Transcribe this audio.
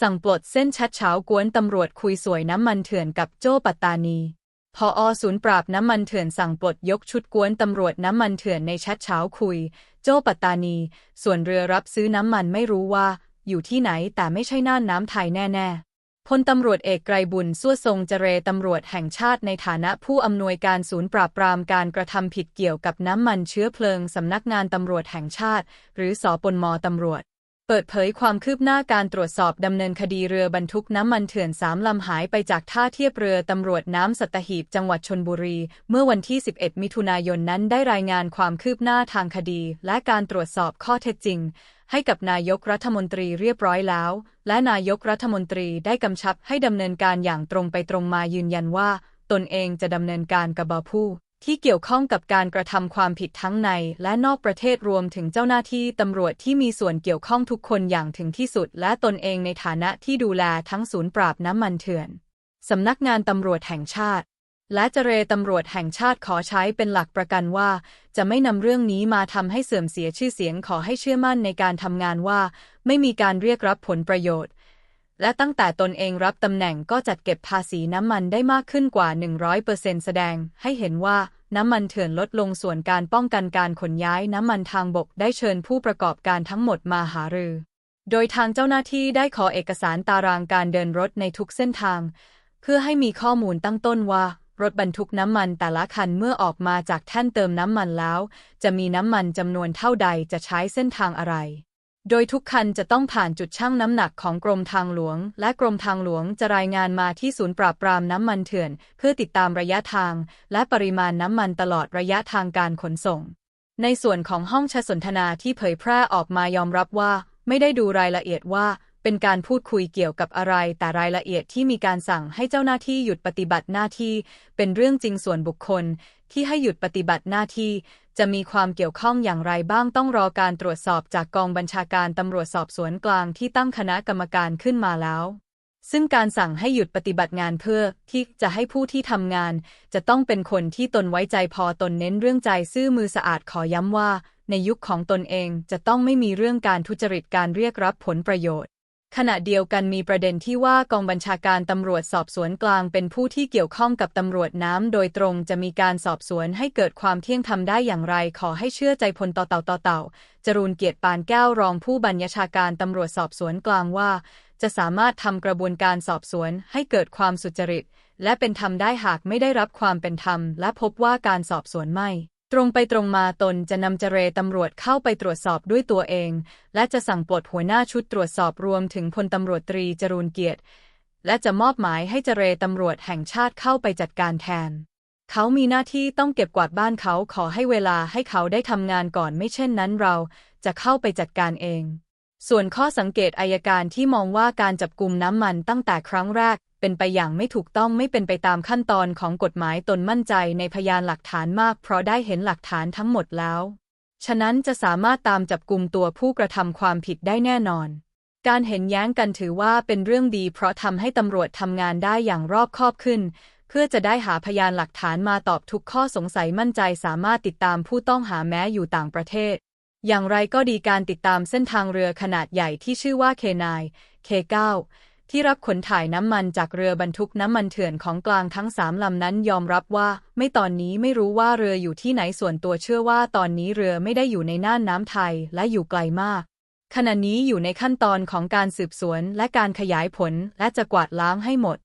สั่งปลดเส้นชัดเฉากวนตำรวจคุยสวยน้ำมันเถื่อนกับโจ้ปัตตานีพออศูนย์ปราบน้ำมันเถื่อนสั่งปลดยกชุดกวนตำรวจน้ำมันเถื่อนในชัดเฉาคุย โจ้ปัตตานี ส่วนเรือรับซื้อน้ำมันไม่รู้ว่า อยู่ที่ไหนแต่ไม่ใช่น่านน้ำไทยแน่ๆพลตำรวจเอกไกรบุญสั่วทรงเจเรตำรวจแห่งชาติในฐานะผู้อำนวยการศูนย์ปราบปรามการกระทำผิดเกี่ยวกับน้ำมันเชื้อเพลิงสำนักงานตำรวจแห่งชาติ หรือสอปนมตำรวจ เปิดเผยความคืบหน้าการตรวจสอบดำเนินคดีเรือบรรทุกน้ำมันเถื่อนสามลำหายไปจากท่าเทียบเรือตำรวจน้ำสัตหีบจังหวัดชนบุรี เมื่อวันที่ 11 มิถุนายนนั้นได้รายงานความคืบหน้าทางคดี และการตรวจสอบข้อเท็จจริง ให้กับนายกรัฐมนตรีเรียบร้อยแล้ว และนายกรัฐมนตรีได้กำชับให้ดำเนินการอย่างตรงไปตรงมายืนยันว่า ตนเองจะดำเนินการกับบผู้ ที่เกี่ยวข้องกับการกระทำความผิดทั้งในและนอกประเทศรวมถึงเจ้าหน้าที่ตำรวจที่มีส่วนเกี่ยวข้องทุกคนอย่างถึงที่สุด และตนเองในฐานะที่ดูแลทั้งศูนย์ปราบน้ำมันเถื่อนสำนักงานตำรวจแห่งชาติ และเจรตำรวจแห่งชาติขอใช้เป็นหลักประกันว่า จะไม่นำเรื่องนี้มาทำให้เสื่อมเสียชื่อเสียงขอให้เชื่อมั่นในการทำงานว่า ไม่มีการเรียกรับผลประโยชน์และตั้งแต่ตนเองรับตำแหน่งก็จัดเก็บภาษีน้ำมันได้มากขึ้นกว่า 100%แสดงให้เห็นว่า น้ำมันเถื่อนลดลงส่วนการป้องกันการขนย้ายน้ำมันทางบกได้เชิญผู้ประกอบการทั้งหมดมาหารือ โดยทางเจ้าหน้าที่ได้ขอเอกสารตารางการเดินรถในทุกเส้นทาง เพื่อให้มีข้อมูลตั้งต้นว่า รถบรรทุกน้ำมันแต่ละคันเมื่อออกมาจากแท่นเติมน้ำมันแล้ว จะมีน้ำมันจำนวนเท่าใดจะใช้เส้นทางอะไร โดยทุกคันจะต้องผ่านจุดชั่งน้ำหนักของกรมทางหลวง และกรมทางหลวงจะรายงานมาที่ศูนย์ปราบปรามน้ำมันเถื่อน เพื่อติดตามระยะทาง และปริมาณน้ำมันตลอดระยะทางการขนส่ง ในส่วนของห้องชสนทนาที่เผยแพร่ออกมายอมรับว่า ไม่ได้ดูรายละเอียดว่า เป็นการพูดคุยเกี่ยวกับอะไร แต่รายละเอียดที่มีการสั่งให้เจ้าหน้าที่หยุดปฏิบัติหน้าที่ เป็นเรื่องจริงส่วนบุคคล ที่ให้หยุดปฏิบัติหน้าที่ จะมีความเกี่ยวข้องอย่างไรบ้างต้องรอการตรวจสอบจากกองบัญชาการตำรวจสอบสวนกลางที่ตั้งคณะกรรมการขึ้นมาแล้ว ซึ่งการสั่งให้หยุดปฏิบัติงานเพื่อที่จะให้ผู้ที่ทำงาน จะต้องเป็นคนที่ตนไว้ใจพอตนเน้นเรื่องใจซื่อมือสะอาดขอย้ำว่า ในยุคของตนเองจะต้องไม่มีเรื่องการทุจริตการเรียกรับผลประโยชน์ ขณะเดียวกันมีประเด็นที่ว่ากองบัญชาการตำรวจสอบสวนกลางเป็นผู้ที่เกี่ยวข้องกับตำรวจน้ำโดยตรงจะมีการสอบสวนให้เกิดความเที่ยงธรรมได้อย่างไร ขอให้เชื่อใจพลต่อเต่าต่อเต่าจรูนเกียรติปานแก้วรองผู้บัญชาการตำรวจสอบสวนกลางว่า จะสามารถทำกระบวนการสอบสวนให้เกิดความสุจริต และเป็นธรรมได้หากไม่ได้รับความเป็นธรรม และพบว่าการสอบสวนไม่ ตรงไปตรงมาตนจะนำเจเรตำรวจเข้าไปตรวจสอบด้วยตัวเอง และจะสั่งปลดหัวหน้าชุดตรวจสอบรวมถึงพลตำรวจตรีจรูนเกียรติ และจะมอบหมายให้เจเรตำรวจแห่งชาติเข้าไปจัดการแทน เขามีหน้าที่ต้องเก็บกวาดบ้านเขาขอให้เวลาให้เขาได้ทำงานก่อนไม่เช่นนั้นเราจะเข้าไปจัดการเอง ส่วนข้อสังเกตอายการที่มองว่าการจับกลุ่มน้ำมันตั้งแต่ครั้งแรก เป็นไปอย่างไม่ถูกต้องไม่เป็นไปตามขั้นตอนของกฎหมายตนมั่นใจในพยานหลักฐานมาก เพราะได้เห็นหลักฐานทั้งหมดแล้ว ฉะนั้นจะสามารถตามจับกลุ่มตัวผู้กระทำความผิดได้แน่นอน การเห็นแย้งกันถือว่าเป็นเรื่องดี เพราะทำให้ตำรวจทำงานได้อย่างรอบคอบขึ้น เพื่อจะได้หาพยานหลักฐานมาตอบทุกข้อสงสัยมั่นใจสามารถติดตามผู้ต้องหาแม้อยู่ต่างประเทศ อย่างไรก็ดีการติดตามเส้นทางเรือขนาดใหญ่ที่ชื่อว่าเคนายเคน้าที่รับขนถ่ายน้ำมันจากเรือบรรทุกน้ำมันเถื่อนของกลางทั้งสามลำนั้นยอมรับว่า ไม่ตอนนี้ไม่รู้ว่าเรืออยู่ที่ไหนส่วนตัวเชื่อว่าตอนนี้เรือไม่ได้อยู่ในน่านน้ำไทยและอยู่ไกลมาก ขณะนี้อยู่ในขั้นตอนของการสืบสวนและการขยายผลและจะกวาดล้างให้หมด